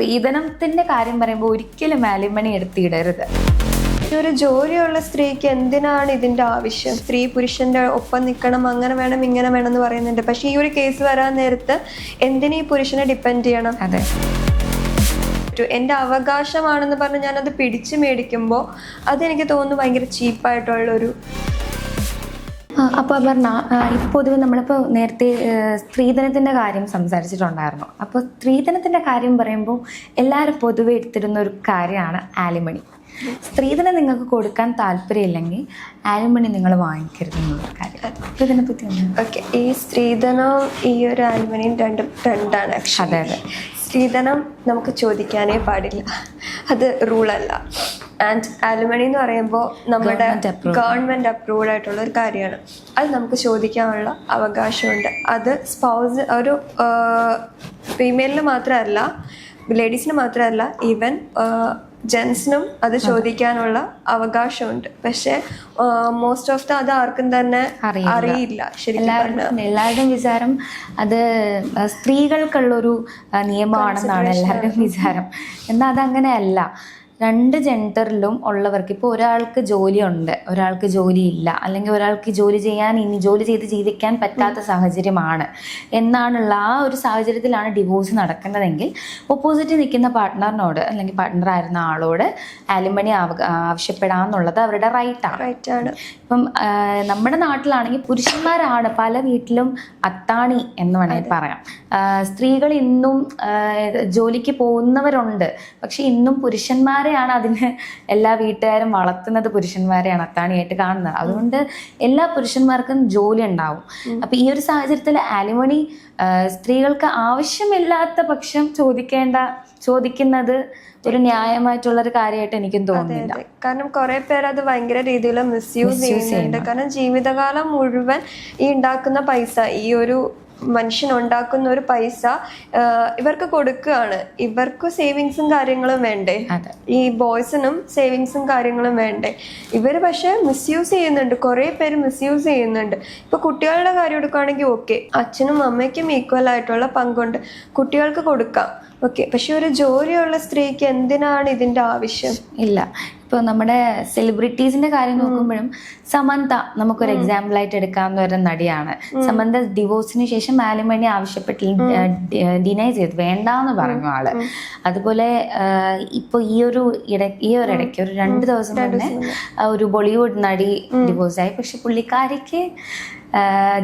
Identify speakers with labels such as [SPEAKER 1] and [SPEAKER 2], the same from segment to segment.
[SPEAKER 1] സ്ത്രീധനത്തിന്റെ കാര്യം പറയുമ്പോൾ ഒരിക്കലും ആലിമണി എടുത്തിടരുത്.
[SPEAKER 2] ഒരു ജോലിയുള്ള സ്ത്രീക്ക് എന്തിനാണ് ഇതിന്റെ ആവശ്യം? സ്ത്രീ പുരുഷന്റെ ഒപ്പം നിൽക്കണം അങ്ങനെ വേണം ഇങ്ങനെ വേണം എന്ന് പറയുന്നുണ്ട്. പക്ഷെ ഈ ഒരു കേസ് വരാൻ നേരത്ത് എന്തിനു ഈ പുരുഷനെ ഡിപ്പെൻഡ് ചെയ്യണം?
[SPEAKER 1] അതെ.
[SPEAKER 2] എന്റെ എന്റെ അവകാശമാണെന്ന് പറഞ്ഞ് ഞാനത് പിടിച്ചു മേടിക്കുമ്പോൾ അതെനിക്ക് തോന്നുന്നു ഭയങ്കര ചീപ്പായിട്ടുള്ളൊരു
[SPEAKER 1] അപ്പോൾ പറഞ്ഞ ഇപ്പോൾ പൊതുവെ നമ്മളിപ്പോൾ നേരത്തെ സ്ത്രീധനത്തിന്റെ സ്ത്രീധനത്തിന്റെ കാര്യം സംസാരിച്ചിട്ടുണ്ടായിരുന്നു. അപ്പോൾ സ്ത്രീധനത്തിന്റെ കാര്യം പറയുമ്പോൾ എല്ലാവരും പൊതുവെ എടുത്തിരുന്ന ഒരു കാര്യമാണ് ആലിമണി. സ്ത്രീധനം നിങ്ങൾക്ക് കൊടുക്കാൻ താല്പര്യമില്ലെങ്കിൽ ആലിമണി നിങ്ങൾ വാങ്ങിക്കരുത് എന്നുള്ള കാര്യം. ഇതിനെപ്പറ്റി
[SPEAKER 2] ഓക്കെ ഈ സ്ത്രീധനവും ഈ ഒരു ആലിമണിയും രണ്ടും രണ്ടാണ്
[SPEAKER 1] അതെ അതെ.
[SPEAKER 2] സ്ത്രീധനം നമുക്ക് ചോദിക്കാനേ പാടില്ല. അത് റൂളല്ല ആൻഡ് ആലുമണി എന്ന് പറയുമ്പോൾ നമ്മുടെ. ഗവൺമെന്റ് അപ്രൂവ്ഡ് ആയിട്ടുള്ള ഒരു കാര്യമാണ്. അത് നമുക്ക് ചോദിക്കാനുള്ള അവകാശമുണ്ട്. അത് സ്പൗസ് ഒരു ഫീമെയിലിന് മാത്രമല്ല ലേഡീസിന് മാത്രമല്ല ഈവൻ ജെൻസിനും അത് ചോദിക്കാനുള്ള അവകാശമുണ്ട്. പക്ഷെ മോസ്റ്റ് ഓഫ് ദ അത് ആർക്കും തന്നെ
[SPEAKER 1] അറിയില്ല.
[SPEAKER 2] ശരിക്കും
[SPEAKER 1] എല്ലാവരുടെയും വിചാരം അത് സ്ത്രീകൾക്കുള്ളൊരു നിയമമാണെന്നാണ് എല്ലാവരുടെയും വിചാരം. എന്നാൽ അതങ്ങനെയല്ല. രണ്ട് ജെൻഡറിലും ഉള്ളവർക്ക് ഇപ്പോൾ ഒരാൾക്ക് ജോലിയുണ്ട് ഒരാൾക്ക് ജോലിയില്ല അല്ലെങ്കിൽ ഒരാൾക്ക് ജോലി ചെയ്യാൻ ഇനി ജോലി ചെയ്ത് ജീവിക്കാൻ പറ്റാത്ത സാഹചര്യമാണ്. എന്നാണുള്ള ആ ഒരു സാഹചര്യത്തിലാണ് ഡിവോഴ്സ് നടക്കുന്നതെങ്കിൽ ഓപ്പോസിറ്റ് നിൽക്കുന്ന പാർട്ട്ണറിനോട് അല്ലെങ്കിൽ പാർട്ട്ണർ ആയിരുന്ന ആളോട് ആലിമണി ആവശ്യപ്പെടാന്നുള്ളത് അവരുടെ റൈറ്റാണ്
[SPEAKER 2] റൈറ്റാണ്
[SPEAKER 1] ഇപ്പം നമ്മുടെ നാട്ടിലാണെങ്കിൽ പുരുഷന്മാരാണ് പല വീട്ടിലും അത്താണി എന്ന് വേണമെങ്കിൽ പറയാം. സ്ത്രീകൾ ഇന്നും ജോലിക്ക് പോകുന്നവരുണ്ട്. പക്ഷെ ഇന്നും പുരുഷന്മാരെയാണ് അതിന് എല്ലാ വീട്ടുകാരും വളർത്തുന്നത് പുരുഷന്മാരെയാണ് അത്താണിയായിട്ട് കാണുന്നത്. അതുകൊണ്ട് എല്ലാ പുരുഷന്മാർക്കും ജോലി ഉണ്ടാവും. അപ്പൊ ഈ ഒരു സാഹചര്യത്തിൽ ആലിമണി സ്ത്രീകൾക്ക് ആവശ്യമില്ലാത്ത പക്ഷം ചോദിക്കേണ്ട ചോദിക്കുന്നത് ഒരു ന്യായമായിട്ടുള്ള ഒരു കാര്യമായിട്ട് എനിക്കും തോന്നുന്നില്ല.
[SPEAKER 2] കാരണം കുറെ പേര് അത് ഭയങ്കര രീതിയിൽ മിസ്യൂസ് ചെയ്യുന്നുണ്ട്. കാരണം ജീവിതകാലം മുഴുവൻ ഈ ഉണ്ടാക്കുന്ന പൈസ ഈ ഒരു മനുഷ്യൻ ഉണ്ടാക്കുന്ന ഒരു പൈസ ഇവർക്ക് കൊടുക്കുകയാണ്. ഇവർക്ക് സേവിങ്സും കാര്യങ്ങളും വേണ്ടേ? ഈ ബോയ്സിനും സേവിങ്സും കാര്യങ്ങളും വേണ്ടേ? ഇവർ പക്ഷെ മിസ്യൂസ് ചെയ്യുന്നുണ്ട്. കുറേ പേര് മിസ്യൂസ് ചെയ്യുന്നുണ്ട്. ഇപ്പൊ കുട്ടികളുടെ കാര്യം എടുക്കുകയാണെങ്കിൽ ഓക്കെ അച്ഛനും അമ്മയ്ക്കും ഈക്വൽ ആയിട്ടുള്ള പങ്കുണ്ട്. കുട്ടികൾക്ക് കൊടുക്കാം. ഓക്കെ പക്ഷെ ഒരു ജോലിയുള്ള സ്ത്രീക്ക് എന്തിനാണ് ഇതിന്റെ ആവശ്യം?
[SPEAKER 1] ഇല്ല. ഇപ്പോൾ നമ്മുടെ സെലിബ്രിറ്റീസിന്റെ കാര്യം നോക്കുമ്പോഴും സമന്ത നമുക്കൊരു എക്സാമ്പിൾ ആയിട്ട് എടുക്കാവുന്ന ഒരു നടിയാണ്. സമന്ത ഡിവോഴ്സിന് ശേഷം ആലിമണി ആവശ്യപ്പെട്ടില്ല ഡിനൈ ചെയ്തു. വേണ്ടാന്ന് പറഞ്ഞു ആൾ. അതുപോലെ ഇപ്പോൾ ഈ ഒരു ഇട ഈ ഒരു ഇടയ്ക്ക് ഒരു രണ്ട് ദിവസം തന്നെ ഒരു ബോളിവുഡ് നടി ഡിവോഴ്സ് ആയി പക്ഷെ പുള്ളിക്കാരിക്ക്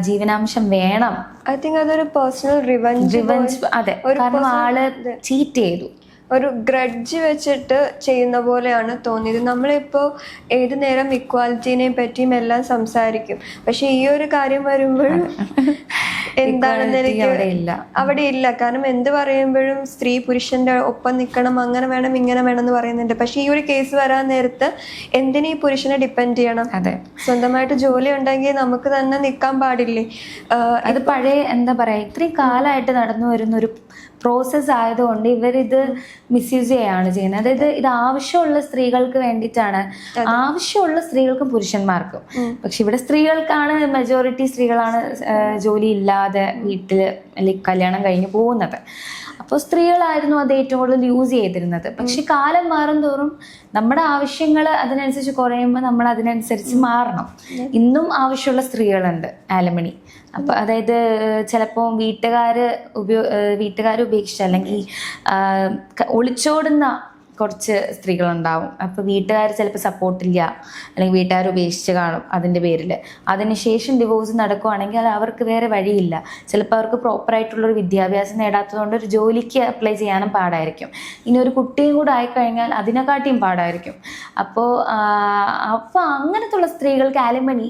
[SPEAKER 1] ജീവനാംശം വേണം.
[SPEAKER 2] ഐ തിങ്ക് അതൊരു പേഴ്സണൽ റിവഞ്ച്
[SPEAKER 1] റിവഞ്ച് അതെ. കാരണം ആൾ ചീറ്റ് ചെയ്തു.
[SPEAKER 2] ഒരു ഗ്രഡ്ജ് വെച്ചിട്ട് ചെയ്യുന്ന പോലെയാണ് തോന്നിയത്. നമ്മളിപ്പോൾ ഏത് നേരം ഇക്വാലിറ്റീനെ പറ്റിയും എല്ലാം സംസാരിക്കും. പക്ഷെ ഈ ഒരു കാര്യം വരുമ്പോഴും എന്താണെന്ന് എനിക്ക്
[SPEAKER 1] അവിടെ ഇല്ല.
[SPEAKER 2] കാരണം എന്ത് പറയുമ്പോഴും സ്ത്രീ പുരുഷന്റെ ഒപ്പം നിൽക്കണം അങ്ങനെ വേണം ഇങ്ങനെ വേണം എന്ന് പറയുന്നുണ്ട്. പക്ഷെ ഈ ഒരു കേസ് വരാൻ നേരത്ത് എന്തിനീ ഈ പുരുഷനെ ഡിപ്പെൻഡ് ചെയ്യണം?
[SPEAKER 1] അതെ.
[SPEAKER 2] സ്വന്തമായിട്ട് ജോലി ഉണ്ടെങ്കിൽ നമുക്ക് തന്നെ നിൽക്കാൻ പാടില്ലേ?
[SPEAKER 1] അത് പഴയ എന്താ പറയാ ഇത്രയും കാലമായിട്ട് നടന്നു വരുന്ന ഒരു പ്രോസസ്സ് ആയതുകൊണ്ട് ഇവരിത് മിസ്യൂസ് ചെയ്യാണ് ചെയ്യുന്നത്. അതായത് ഇത് ആവശ്യമുള്ള സ്ത്രീകൾക്ക് വേണ്ടിയിട്ടാണ്. ആവശ്യമുള്ള സ്ത്രീകൾക്കും പുരുഷന്മാർക്കും. പക്ഷെ ഇവിടെ സ്ത്രീകൾക്കാണ് മെജോറിറ്റി സ്ത്രീകളാണ് ജോലി ഇല്ലാതെ വീട്ടിൽ അല്ലെങ്കിൽ കല്യാണം കഴിഞ്ഞു പോകുന്നത്. അപ്പോൾ സ്ത്രീകളായിരുന്നു അത് ഏറ്റവും കൂടുതൽ യൂസ് ചെയ്തിരുന്നത്. പക്ഷെ കാലം മാറും തോറും നമ്മുടെ ആവശ്യങ്ങൾ അതിനനുസരിച്ച് കുറയുമ്പോൾ നമ്മൾ അതിനനുസരിച്ച് മാറണം. ഇന്നും ആവശ്യമുള്ള സ്ത്രീകളുണ്ട് ആലമണി. അപ്പൊ അതായത് ചിലപ്പോൾ വീട്ടുകാർ ഉപയോ വീട്ടുകാർ ഉപേക്ഷിച്ച് അല്ലെങ്കിൽ ഒളിച്ചോടുന്ന കുറച്ച് സ്ത്രീകളുണ്ടാവും. അപ്പോൾ വീട്ടുകാർ ചിലപ്പോൾ സപ്പോർട്ടില്ല അല്ലെങ്കിൽ വീട്ടുകാർ ഉപേക്ഷിച്ച് കാണും അതിന്റെ പേരിൽ അതിനുശേഷം ഡിവോഴ്സ് നടക്കുവാണെങ്കിൽ അത് അവർക്ക് വേറെ വഴിയില്ല. ചിലപ്പോൾ അവർക്ക് പ്രോപ്പറായിട്ടുള്ളൊരു വിദ്യാഭ്യാസം നേടാത്തതുകൊണ്ട് ഒരു ജോലിക്ക് അപ്ലൈ ചെയ്യാനും പാടായിരിക്കും. ഇനി ഒരു കുട്ടിയും കൂടെ ആയിക്കഴിഞ്ഞാൽ അതിനെക്കാട്ടിയും പാടായിരിക്കും. അപ്പോൾ അപ്പോൾ അങ്ങനത്തുള്ള സ്ത്രീകൾക്ക് ആലിമണി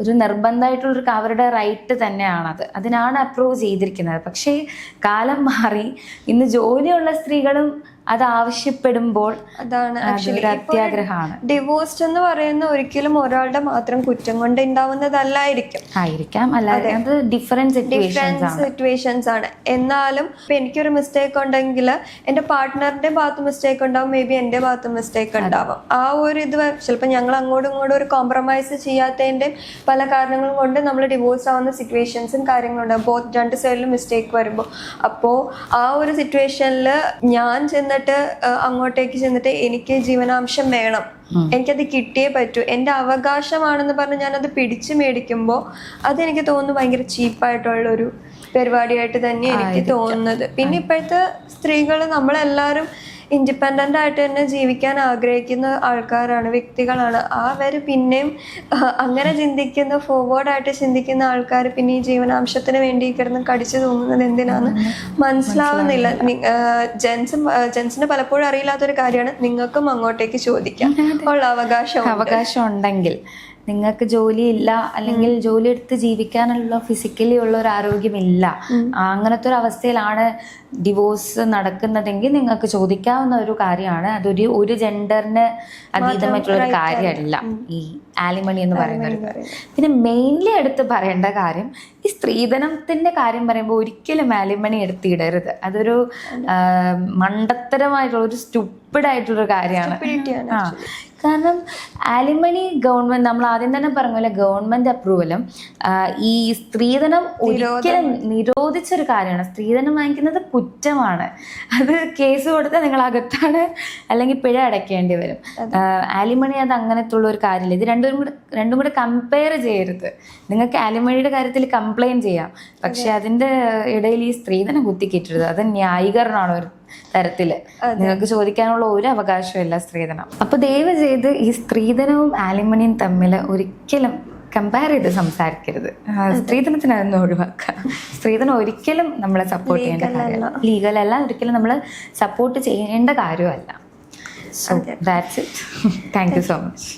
[SPEAKER 1] ഒരു നിർബന്ധമായിട്ടുള്ളൊരു അവരുടെ റൈറ്റ് തന്നെയാണത്. അതിനാണ് അപ്രൂവ് ചെയ്തിരിക്കുന്നത്. പക്ഷേ കാലം മാറി. ഇന്ന് ജോലിയുള്ള സ്ത്രീകളും അത് ആവശ്യപ്പെടുമ്പോൾ
[SPEAKER 2] അതാണ്
[SPEAKER 1] അത്യാഗ്രഹമാണ്.
[SPEAKER 2] ഡിവോഴ്സ് എന്ന് പറയുന്ന ഒരിക്കലും ഒരാളുടെ മാത്രം കുറ്റം കൊണ്ട് ഉണ്ടാവുന്നതല്ലായിരിക്കും
[SPEAKER 1] ആയിരിക്കാം. അല്ലാതെ അത്. ഡിഫറെന്റ് സിറ്റുവേഷൻസ്
[SPEAKER 2] ഡിഫറെന്റ്
[SPEAKER 1] ആണ്.
[SPEAKER 2] സിറ്റുവേഷൻസ് ആണ്. എന്നാലും ഇപ്പൊ എനിക്കൊരു മിസ്റ്റേക്ക് ഉണ്ടെങ്കിൽ എന്റെ പാർട്ട്ണറിന്റെ ഭാഗത്ത് മിസ്റ്റേക്ക് ഉണ്ടാവും. മേ ബി എന്റെ ഭാഗത്ത് മിസ്റ്റേക്ക് ഉണ്ടാവും. ആ ഒരു ഇത് ചിലപ്പോൾ ഞങ്ങൾ അങ്ങോട്ടും ഇങ്ങോട്ടും ഒരു കോംപ്രമൈസ് ചെയ്യാത്തതിന്റെ പല കാരണങ്ങൾ കൊണ്ട് നമ്മൾ ഡിവോഴ്സ് ആവുന്ന സിറ്റുവേഷൻസും കാര്യങ്ങളും ഉണ്ടാവും. ബോത്ത് രണ്ട് സൈഡിലും മിസ്റ്റേക്ക് വരുമ്പോൾ അപ്പോൾ ആ ഒരു സിറ്റുവേഷനിൽ ഞാൻ ചെന്നിട്ട് അങ്ങോട്ടേക്ക് ചെന്നിട്ട് എനിക്ക് ജീവനാംശം വേണം. എനിക്കത് കിട്ടിയേ പറ്റൂ. എന്റെ അവകാശമാണെന്ന് പറഞ്ഞ് ഞാനത് പിടിച്ചു മേടിക്കുമ്പോൾ അതെനിക്ക് തോന്നുന്നു ഭയങ്കര ചീപ്പായിട്ടുള്ളൊരു പരിപാടിയായിട്ട് തന്നെ എനിക്ക് തോന്നുന്നത്. പിന്നെ ഇപ്പോഴത്തെ സ്ത്രീകൾ നമ്മളെല്ലാവരും ഇൻഡിപെൻഡന്റ് ആയിട്ട് തന്നെ ജീവിക്കാൻ ആഗ്രഹിക്കുന്ന ആൾക്കാരാണ് വ്യക്തികളാണ്. അവർ പിന്നെയും അങ്ങനെ ചിന്തിക്കുന്ന ഫോർവേഡായിട്ട് ചിന്തിക്കുന്ന ആൾക്കാർ പിന്നെ ഈ ജീവനാംശത്തിന് വേണ്ടി കിടന്ന് കടിച്ചു തൂങ്ങുന്നത് എന്തിനാന്ന് മനസ്സിലാവുന്നില്ല. ജെൻസും ജെൻസിന് പലപ്പോഴും അറിയില്ലാത്തൊരു കാര്യമാണ് നിങ്ങൾക്കും അങ്ങോട്ടേക്ക് ചോദിക്കാം. ഉള്ള അവകാശം
[SPEAKER 1] അവകാശം ഉണ്ടെങ്കിൽ നിങ്ങൾക്ക് ജോലിയില്ല അല്ലെങ്കിൽ ജോലി എടുത്ത് ജീവിക്കാനുള്ള ഫിസിക്കലി ഉള്ള ഒരു ആരോഗ്യമില്ല. അങ്ങനത്തെ ഒരു അവസ്ഥയിലാണ് ഡിവോഴ്സ് നടക്കുന്നതെങ്കിൽ നിങ്ങൾക്ക് ചോദിക്കാവുന്ന ഒരു കാര്യമാണ്. അതൊരു ഒരു ജെൻഡറിന് അതീതമായിട്ടുള്ള ഒരു കാര്യമല്ല. ഈ ആലിമണി എന്ന് പറയുന്ന ഒരു പിന്നെ മെയിൻലി എടുത്ത് പറയേണ്ട കാര്യം ഈ സ്ത്രീധനത്തിന്റെ കാര്യം പറയുമ്പോൾ ഒരിക്കലും ആലിമണി എടുത്തിടരുത്. അതൊരു മണ്ടത്തരമായിട്ടുള്ള ഒരു സ്റ്റുപ്പിഡ് ആയിട്ടുള്ള കാര്യമാണ്. കാരണം ആലിമണി ഗവൺമെന്റ് നമ്മൾ ആദ്യം തന്നെ പറഞ്ഞ പോലെ ഗവൺമെന്റ് അപ്രൂവലും ഈ സ്ത്രീധനം ഒരിക്കലും നിരോധിച്ചൊരു കാര്യമാണ്. സ്ത്രീധനം വാങ്ങിക്കുന്നത് കുറ്റമാണ്. അത് കേസ് കൊടുത്താൽ നിങ്ങൾ അകത്താണ് അല്ലെങ്കിൽ പിഴ അടയ്ക്കേണ്ടി വരും. ആലിമണി അത് അങ്ങനത്തെ ഉള്ള ഒരു കാര്യമില്ല. ഇത് രണ്ടും കൂടെ രണ്ടും കൂടെ കമ്പയർ ചെയ്യരുത്. നിങ്ങൾക്ക് ആലിമണിയുടെ കാര്യത്തിൽ കംപ്ലൈന്റ് ചെയ്യാം. പക്ഷെ അതിന്റെ ഇടയിൽ ഈ സ്ത്രീധനം കുത്തിക്കിട്ടരുത്. അത് ന്യായീകരണമാണ്. ഒരു തരത്തിൽ. നിങ്ങൾക്ക് ചോദിക്കാനുള്ള ഒരു അവകാശമില്ല സ്ത്രീധനം. അപ്പൊ ദയവ് ചെയ്ത് ഈ സ്ത്രീധനവും ആലിമണിയും തമ്മിൽ ഒരിക്കലും കമ്പയർ ചെയ്ത് സംസാരിക്കരുത്. സ്ത്രീധനത്തിനൊന്നും സ്ത്രീധനത്തിന് അതൊന്നും ഒഴിവാക്കുക സ്ത്രീധനം ഒരിക്കലും നമ്മളെ സപ്പോർട്ട് ചെയ്യേണ്ട കാര്യമല്ല. ലീഗൽ അല്ല ഒരിക്കലും നമ്മൾ സപ്പോർട്ട് ചെയ്യേണ്ട കാര്യമല്ല. So that's it thank you so much